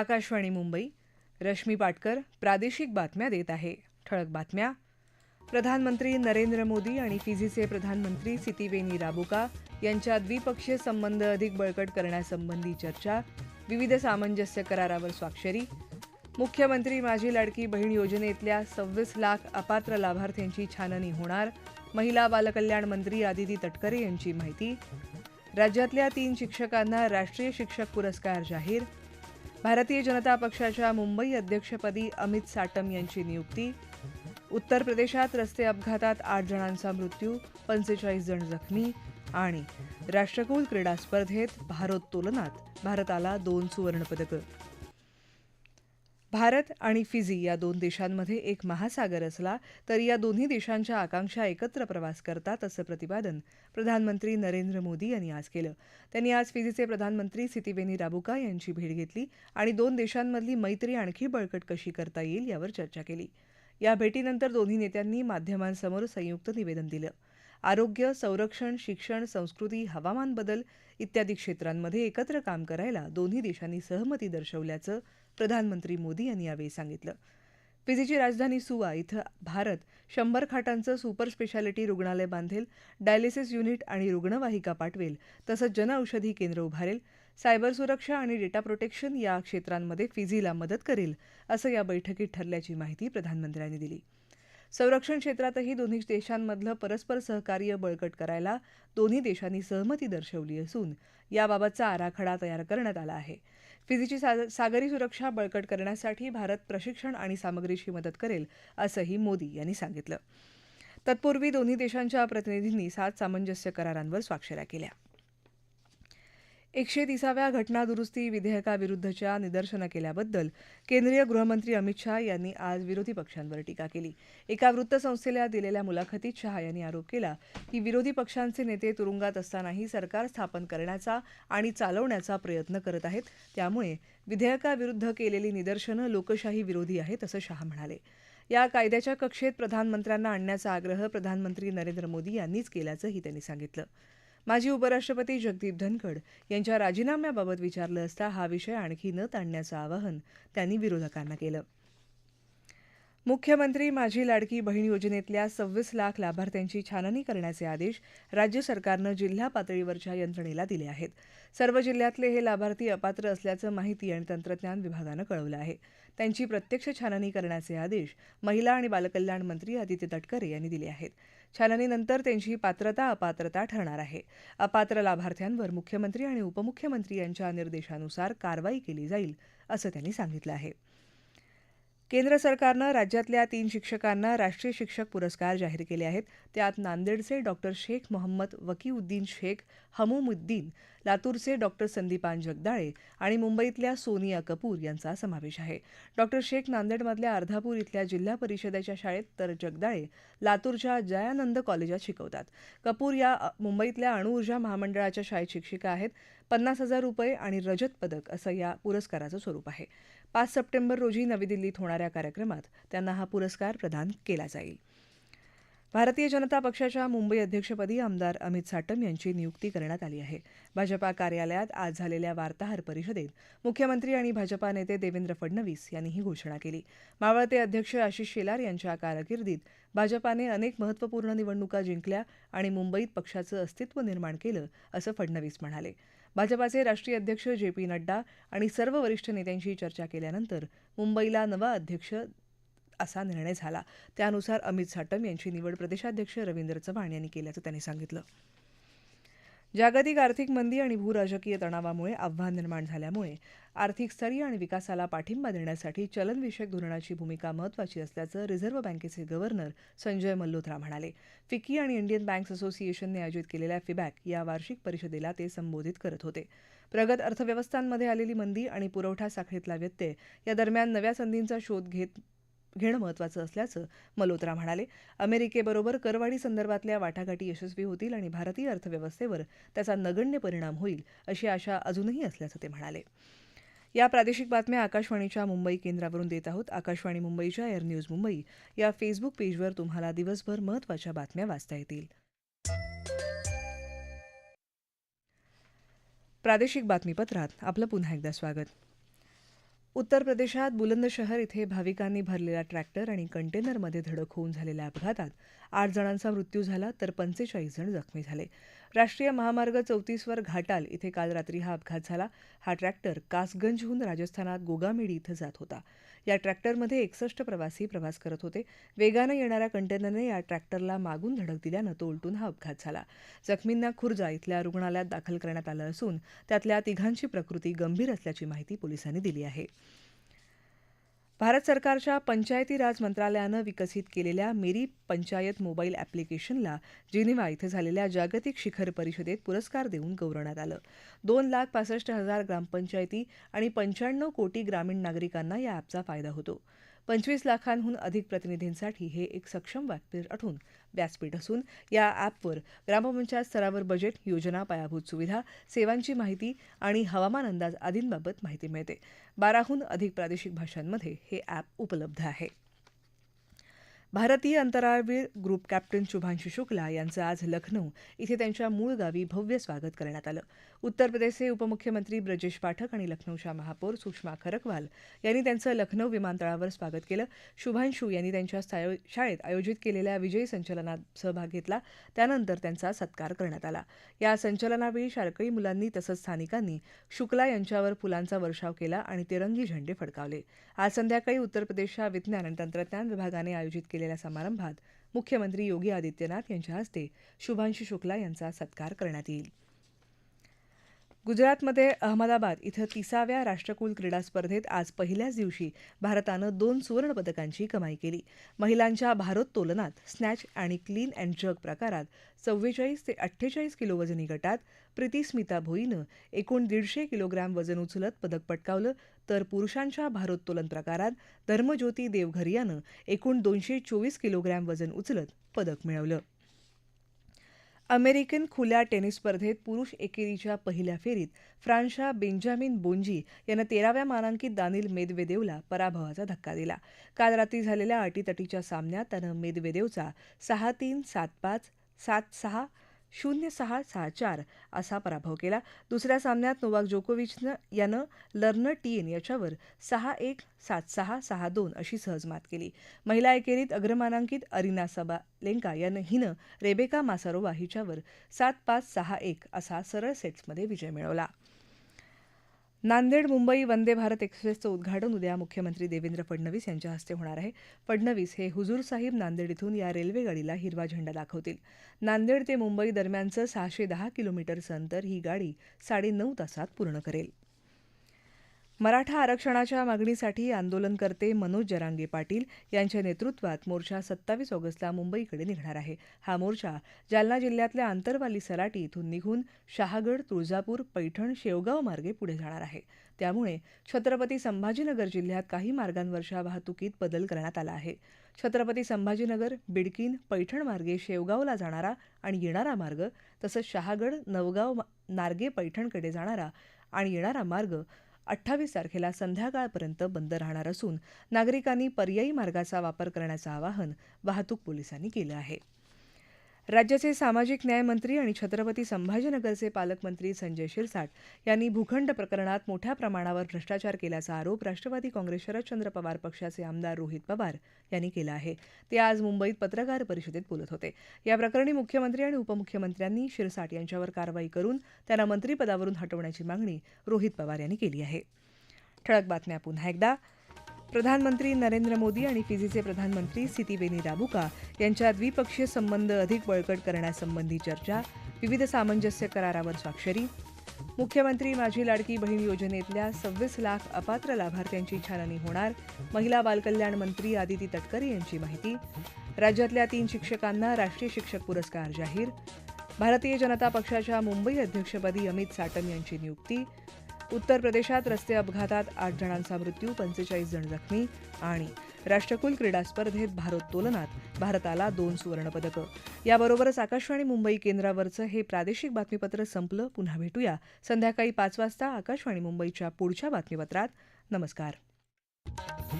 आकाशवाणी मुंबई रश्मी पाटकर प्रादेशिक बातम्या देत आहे. ठळक बातम्या. प्रधानमंत्री नरेंद्र मोदी आणि फिजीचे प्रधानमंत्री सितीवेनी राबुका यांच्या द्विपक्षीय संबंध अधिक बळकट करण्यासंबंधी चर्चा विविध सामंजस्य करारावर स्वाक्षरी. मुख्यमंत्री माझी लाडकी बहीण योजनेतल्या सव्वीस लाख अपात्र लाभार्थ्यांची छाननी होणार महिला बालकल्याण मंत्री आदिती तटकरे यांची माहिती. राज्यातल्या तीन शिक्षकांना राष्ट्रीय शिक्षक पुरस्कार जाहीर भारतीय जनता पक्षाच्या मुंबई अध्यक्षपदी अमित साटम यांची नियुक्ती. उत्तर प्रदेशात रस्ते अपघातात आठ जणांचा मृत्यू पंचेचाळीस जण जखमी आणि राष्ट्रकुल क्रीडा स्पर्धेत भारोत्तोलनात भारताला दोन सुवर्णपदकं. भारत आणि फिजी या दोन देशांमध्ये एक महासागर असला तरी या दोन्ही देशांच्या आकांक्षा एकत्र प्रवास करतात असं प्रतिपादन प्रधानमंत्री नरेंद्र मोदी यांनी आज केलं. त्यांनी आज फिजीचे प्रधानमंत्री सितिवेनी राबुका यांची भेट घेतली आणि दोन देशांमधली मैत्री आणखी बळकट कशी करता येईल यावर चर्चा केली. या भेटीनंतर दोन्ही नेत्यांनी माध्यमांसमोर संयुक्त निवेदन दिलं. आरोग्य संरक्षण शिक्षण संस्कृती हवामान बदल इत्यादी क्षेत्रांमध्ये एकत्र काम करायला दोन्ही देशांनी सहमती दर्शवल्याचं प्रधानमंत्री मोदी यांनी यावेळी सांगितलं. फिजीची राजधानी सुवा इथं भारत शंभर खाटांचं सुपर स्पेशालिटी रुग्णालय बांधेल डायलिसिस युनिट आणि रुग्णवाहिका पाठवेल तसंच जनऔषधी केंद्र उभारेल सायबर सुरक्षा आणि डेटा प्रोटेक्शन या क्षेत्रांमध्ये फिजीला मदत करेल असं या बैठकीत ठरल्याची माहिती प्रधानमंत्र्यांनी दिली. संरक्षण क्षेत्रातही दोन्ही देशांमधलं परस्पर सहकार्य बळकट करायला दोन्ही देशांनी सहमती दर्शवली असून याबाबतचा आराखडा तयार करण्यात आला आहे. फिजीची सागरी सुरक्षा बळकट करण्यासाठी भारत प्रशिक्षण आणि सामग्रीची मदत करेल असंही मोदी यांनी सांगितलं. तत्पूर्वी दोन्ही देशांच्या प्रतिनिधींनी सात सामंजस्य करारांवर स्वाक्षऱ्या केल्या. एकशे तिसाव्या घटना दुरुस्ती विधेयकाविरुद्धच्या निदर्शनं केल्याबद्दल केंद्रीय गृहमंत्री अमित शहा यांनी आज विरोधी पक्षांवर टीका केली. एका वृत्तसंस्थेला दिलेल्या मुलाखतीत शहा यांनी आरोप केला की विरोधी पक्षांचे नेते तुरुंगात असतानाही सरकार स्थापन करण्याचा आणि चालवण्याचा प्रयत्न करत आहेत. त्यामुळे विधेयकाविरुद्ध केलेली निदर्शनं लोकशाही विरोधी आहेत असं शहा म्हणाले. या कायद्याच्या कक्षेत प्रधानमंत्र्यांना आणण्याचा आग्रह प्रधानमंत्री नरेंद्र मोदी यांनीच केल्याचंही त्यांनी सांगितलं. माजी उपराष्ट्रपती जगदीप धनखड यांच्या राजीनाम्याबाबत विचारलं असता हा विषय आणखी न ताणण्याचं आवाहन त्यांनी विरोधकांना केलं. मुख्यमंत्री माझी लाडकी बहीण योजनेतल्या सव्वीस लाख लाभार्थ्यांची छाननी करण्याचे आदेश राज्य सरकारनं जिल्हा पातळीवरच्या यंत्रणेला दिले आहेत. सर्व जिल्ह्यातले हे लाभार्थी अपात्र असल्याचं माहिती आणि तंत्रज्ञान विभागानं कळवलं आहे. त्यांची प्रत्यक्ष छाननी करण्याचे आदेश महिला आणि बालकल्याण मंत्री आदित्य तटकरे यांनी दिले आहेत. छाननीनंतर त्यांची पात्रता अपात्रता ठरणार आहे. अपात्र लाभार्थ्यांवर मुख्यमंत्री आणि उपमुख्यमंत्री यांच्या निर्देशानुसार कारवाई केली जाईल असं त्यांनी सांगितलं आहे. केंद्र सरकारनं राज्यातल्या तीन शिक्षकांना राष्ट्रीय शिक्षक पुरस्कार जाहीर केले आहेत. त्यात नांदेडचे डॉक्टर शेख मोहम्मद वकीउद्दीन शेख हमूमुद्दीन लातूरचे डॉक्टर संदीपान जगदाळे आणि मुंबईतल्या सोनिया कपूर यांचा समावेश आहे. डॉक्टर शेख नांदेडमधल्या अर्धापूर इथल्या जिल्हा परिषदेच्या शाळेत तर जगदाळे लातूरच्या जयानंद कॉलेजात शिकवतात. कपूर या मुंबईतल्या अणुऊर्जा महामंडळाच्या शाळेत शिक्षिका आहेत. पन्नास हजार रुपये आणि रजत पदक असं या पुरस्काराचं स्वरूप आहे. पाच सप्टेंबर रोजी नवी दिल्लीत होणाऱ्या कार्यक्रमात त्यांना हा पुरस्कार प्रदान केला जाईल. भारतीय जनता पक्षाच्या मुंबई अध्यक्षपदी आमदार अमित साटम यांची नियुक्ती करण्यात आली आहे. भाजपा कार्यालयात आज झालेल्या वार्ताहर परिषदेत मुख्यमंत्री आणि भाजपा नेते देवेंद्र फडणवीस यांनी ही घोषणा केली. मावळते अध्यक्ष आशिष शेलार यांच्या कारकिर्दीत भाजपाने अनेक महत्त्वपूर्ण निवडणुका जिंकल्या आणि मुंबईत पक्षाचं अस्तित्व निर्माण केलं असं फडणवीस म्हणाले. भाजपाचे राष्ट्रीय अध्यक्ष जे पी नड्डा आणि सर्व वरिष्ठ नेत्यांशी चर्चा केल्यानंतर मुंबईला नवा अध्यक्ष असा निर्णय झाला. त्यानुसार अमित साटम यांची निवड प्रदेशाध्यक्ष रवींद्र चव्हाण यांनी केल्याचं त्यांनी सांगितलं. जागतिक आर्थिक मंदी आणि भूराजकीय तणावामुळे आव्हान निर्माण झाल्यामुळे आर्थिक स्थैर्य आणि विकासाला पाठिंबा देण्यासाठी चलनविषयक धोरणाची भूमिका महत्वाची असल्याचं रिझर्व्ह बँकेचे गव्हर्नर संजय मल्होत्रा म्हणाले. फिक्की आणि इंडियन बँक्स असोसिएशनने आयोजित केलेल्या फिबॅक या वार्षिक परिषदेला ते संबोधित करत होते. प्रगत अर्थव्यवस्थांमध्ये आलेली मंदी आणि पुरवठा साखळीतला व्यत्यय या दरम्यान नव्या संधींचा शोध घेत घेणं महत्त्वाचं असल्याचं मल्होत्रा म्हणाले. अमेरिकेबरोबर करवाढी संदर्भातल्या वाटाघाटी यशस्वी होतील आणि भारतीय अर्थव्यवस्थेवर त्याचा नगण्य परिणाम होईल अशी आशा अजूनही असल्याचं ते म्हणाले. या प्रादेशिक बातम्या आकाशवाणीच्या मुंबई केंद्रावरून देत आहोत. आकाशवाणी मुंबईच्या एअर न्यूज मुंबई. या फेसबुक पेजवर तुम्हाला दिवसभर महत्त्वाच्या बातम्या वाचता येतील. प्रादेशिक बातमीपत्रात आपलं पुन्हा एकदा स्वागत. उत्तर प्रदेशात बुलंदशहर इथे भाविकांनी भरलेला ट्रॅक्टर आणि कंटेनरमध्ये धडक होऊन झालेल्या अपघातात आठ जणांचा मृत्यू झाला तर पंचेचाळीस जण जखमी झाले. राष्ट्रीय महामार्ग चौतीसवर घाटाल इथे काल रात्री हा अपघात झाला. हा ट्रॅक्टर कासगंजहून राजस्थानात गोगामेडी इथं जात होता. या ट्रॅक्टरमध्ये एकसष्ट प्रवासी प्रवास करत होते. वेगानं येणाऱ्या कंटेनरने या ट्रॅक्टरला मागून धडक दिल्यानं तो उलटून हा अपघात झाला. जखमींना खुर्जा इथल्या रुग्णालयात दाखल करण्यात आलं असून त्यातल्या तिघांची प्रकृती गंभीर असल्याची माहिती पोलिसांनी दिली आहे. भारत सरकारच्या पंचायती राज मंत्रालयानं विकसित केलेल्या मेरी पंचायत मोबाईल ॲप्लिकेशनला जिनिव्हा इथं झालेल्या जागतिक शिखर परिषदेत पुरस्कार देऊन गौरवण्यात आलं. दोन लाख पासष्ट हजार ग्रामपंचायती आणि पंच्याण्णव कोटी ग्रामीण नागरिकांना या ॲपचा फायदा होतो. पंचवीस लाखांहून अधिक प्रतिनिधींसाठी हे एक सक्षम व्यासपीठ असून व्यासपीठ असून या ॲपवर ग्रामपंचायत स्तरावर बजेट योजना पायाभूत सुविधा सेवांची माहिती आणि हवामान अंदाज आदींबाबत माहिती मिळते. बाराहून अधिक प्रादेशिक भाषांमध्ये हे ॲप उपलब्ध आहे. भारतीय अंतराळवीर ग्रुप कॅप्टन शुभांशी शुक्ला यांचं आज लखनौ इथे त्यांच्या मूळ गावी भव्य स्वागत करण्यात आलं. उत्तर प्रदेशचे उपमुख्यमंत्री ब्रजेश पाठक आणि लखनौच्या महापौर सुषमा खरकवाल यांनी त्यांचं लखनौ विमानतळावर स्वागत केलं. शुभांशु यांनी त्यांच्या शाळेत आयोजित केलेल्या विजयी संचलनात सहभाग घेतला. त्यानंतर त्यांचा सत्कार करण्यात आला. या संचलनावेळी शाळकरी मुलांनी तसंच स्थानिकांनी शुक्ला यांच्यावर फुलांचा वर्षाव केला आणि तिरंगी झेंडे फडकावले. आज संध्याकाळी उत्तर प्रदेशच्या विज्ञान आणि तंत्रज्ञान विभागाने आयोजित केलेल्या समारंभात मुख्यमंत्री योगी आदित्यनाथ यांच्या हस्ते शुभांशु शुक्ला यांचा सत्कार करण्यात येईल. गुजरातमध्ये अहमदाबाद इथं तिसाव्या राष्ट्रकुल क्रीडा स्पर्धेत आज पहिल्याच दिवशी भारतानं दोन सुवर्णपदकांची कमाई केली. महिलांच्या भारोत्तोलनात स्नॅच आणि क्लीन अँड जग प्रकारात चव्वेचाळीस ते अठ्ठेचाळीस किलो वजनी गटात प्रीतीस्मिता भोईनं एकूण दीडशे किलोग्रॅम वजन उचलत पदक पटकावलं तर पुरुषांच्या भारोत्तोलन प्रकारात धर्मज्योती देवघरियानं एकूण दोनशे चोवीस किलोग्रॅम वजन उचलत पदक मिळवलं. अमेरिकन खुल्या टेनिस स्पर्धेत पुरुष एकेरीच्या पहिल्या फेरीत फ्रान्सच्या बेंजामिन बोंजी यानं तेराव्या मानांकित दानिल मेदवेदेवला पराभवाचा धक्का दिला. काल रात्री झालेल्या अटीतटीच्या सामन्यात त्यानं मेदवेदेवचा सहा तीन सात पाच सात सहा शून्य सहा सहा चार असा पराभव केला. दुसऱ्या सामन्यात नोवाक जोकोविचनं यानं लर्नर टीएन याच्यावर सहा एक सात सहा सहा दोन अशी सहज मात केली. महिला एकेरीत अग्रमानांकित अरिना सबालेंका यानं हिनं रेबेका मासारोवा हिच्यावर सात पाच सहा एक असा सरळ सेट्समध्ये विजय मिळवला. नांदेड मुंबई वंदे भारत एक्सप्रेसचं उद्घाटन उद्या मुख्यमंत्री देवेंद्र फडणवीस यांच्या हस्ते होणार आहे. फडणवीस हे हुजूर साहिब नांदेड इथून या रेल्वे गाडीला हिरवा झेंडा दाखवतील. नांदेड ते मुंबई दरम्यानचं सहाशे दहा किलोमीटरचं अंतर ही गाडी साडेनऊ तासात पूर्ण करेल. मराठा आरक्षणाच्या मागणीसाठी आंदोलनकर्ते मनोज जरांगे पाटील यांच्या नेतृत्वात मोर्चा सत्तावीस ऑगस्टला मुंबईकडे निघणार आहे. हा मोर्चा जालना जिल्ह्यातल्या आंतरवाली सराटी इथून निघून शहागड तुळजापूर पैठण शेवगाव मार्गे पुढे जाणार आहे. त्यामुळे छत्रपती संभाजीनगर जिल्ह्यात काही मार्गांवरच्या वाहतुकीत बदल करण्यात आला आहे. छत्रपती संभाजीनगर बिडकीन पैठण मार्गे शेवगावला जाणारा आणि येणारा मार्ग तसंच शहागड नवगाव नार्गे पैठणकडे जाणारा आणि येणारा मार्ग अठ्ठावीस तारखेला संध्याकाळपर्यंत बंद राहणार असून नागरिकांनी पर्यायी मार्गाचा वापर करण्याचं आवाहन वाहतूक पोलिसांनी केलं आहे. राज्याचे सामाजिक न्याय मंत्री आणि छत्रपती संभाजीनगरचे पालकमंत्री संजय शिरसाट यांनी भूखंड प्रकरणात मोठ्या प्रमाणावर भ्रष्टाचार केल्याचा आरोप राष्ट्रवादी काँग्रेस शरदचंद्र पवार पक्षाचे आमदार रोहित पवार यांनी केला आहे. ते आज मुंबईत पत्रकार परिषदेत बोलत होते. या प्रकरणी मुख्यमंत्री आणि उपमुख्यमंत्र्यांनी शिरसाट यांच्यावर कारवाई करून त्यांना मंत्रिपदावरून हटवण्याची मागणी रोहित पवार यांनी केली आहे. ठळक बातम्या पुन्हा एकदा. प्रधानमंत्री नरेंद्र मोदी आणि फिजीचे प्रधानमंत्री सितीवेनी राबुका यांच्या द्विपक्षीय संबंध अधिक बळकट करण्यासंबंधी चर्चा विविध सामंजस्य करारावर स्वाक्षरी मुख्यमंत्री माझी लाडकी बहीण योजनेतल्या सव्वीस लाख अपात्र लाभार्थ्यांची छाननी होणार महिला बालकल्याण मंत्री आदिती तटकरे यांची माहिती राज्यातल्या तीन शिक्षकांना राष्ट्रीय शिक्षक पुरस्कार जाहीर भारतीय जनता पक्षाच्या मुंबई अध्यक्षपदी अमित साटम यांची नियुक्ती उत्तर प्रदेशात रस्ते अपघातात आठ जणांचा मृत्यू पंचेचाळीस जण जखमी आणि राष्ट्रकुल क्रीडा स्पर्धेत भारोत्तोलनात भारताला दोन सुवर्णपदकं. याबरोबरच आकाशवाणी मुंबई केंद्रावरचं हे प्रादेशिक बातमीपत्र संपलं. पुन्हा भेटूया संध्याकाळी पाच वाजता आकाशवाणी मुंबईच्या पुढच्या बातमीपत्रात. नमस्कार.